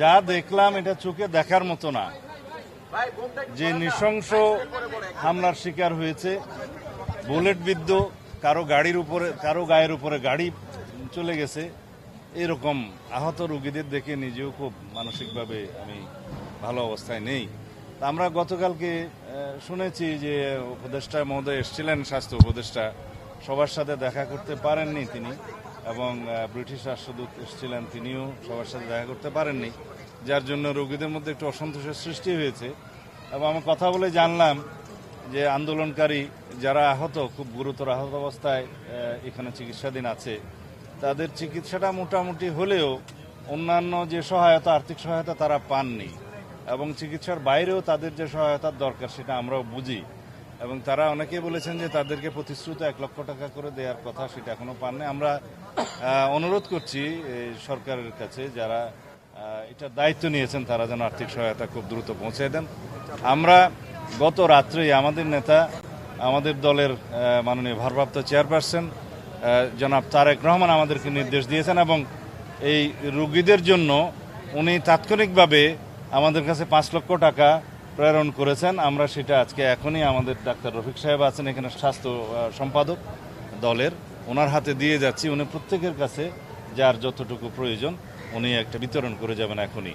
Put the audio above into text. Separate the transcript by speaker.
Speaker 1: যা দেখলাম এটা চোখে দেখার মতো না। যে নৃশংস হামলার শিকার হয়েছে, বুলেট বিদ্ধ, কারও গাড়ির উপরে, কারও গায়ের উপরে গাড়ি চলে গেছে, এরকম আহত রোগীদের দেখে নিজেও খুব মানসিকভাবে আমি ভালো অবস্থায় নেই। তা আমরা গতকালকে শুনেছি যে উপদেষ্টা মহোদয় এসেছিলেন, স্বাস্থ্য উপদেষ্টা, সবার সাথে দেখা করতে পারেননি তিনি। এবং ব্রিটিশ রাষ্ট্রদূত এসেছিলেন তিনিও সবার সাথে দেখা করতে পারেননি, যার জন্য রোগীদের মধ্যে একটু অসন্তোষের সৃষ্টি হয়েছে। এবং আমি কথা বলে জানলাম যে আন্দোলনকারী যারা আহত, খুব গুরুতর আহত অবস্থায় এখানে চিকিৎসাধীন আছে, তাদের চিকিৎসাটা মোটামুটি হলেও অন্যান্য যে সহায়তা, আর্থিক সহায়তা তারা পাননি এবং চিকিৎসার বাইরেও তাদের যে সহায়তার দরকার সেটা আমরাও বুঝি। এবং তারা অনেকেই বলেছেন যে তাদেরকে প্রতিশ্রুত এক লক্ষ টাকা করে দেওয়ার কথা সেটা এখনও পাননি। আমরা অনুরোধ করছি সরকারের কাছে যারা এটার দায়িত্ব নিয়েছেন তারা যেন আর্থিক সহায়তা খুব দ্রুত পৌঁছে দেন। আমরা গত রাত্রেই আমাদের নেতা, আমাদের দলের মাননীয় ভারপ্রাপ্ত চেয়ারপারসন জনাব তারেক রহমান আমাদেরকে নির্দেশ দিয়েছেন এবং এই রুগীদের জন্য উনি তাৎক্ষণিকভাবে আমাদের কাছে পাঁচ লক্ষ টাকা প্রেরণ করেছেন। আমরা সেটা আজকে এখনই আমাদের ডাক্তার রফিক সাহেব আছেন, এখানে স্বাস্থ্য সম্পাদক দলের। ওনার হাতে দিয়ে যাচ্ছি। উনি প্রত্যেকের কাছে যার যতটুকু প্রয়োজন, উনি একটা বিতরণ করে যাবেন এখনই।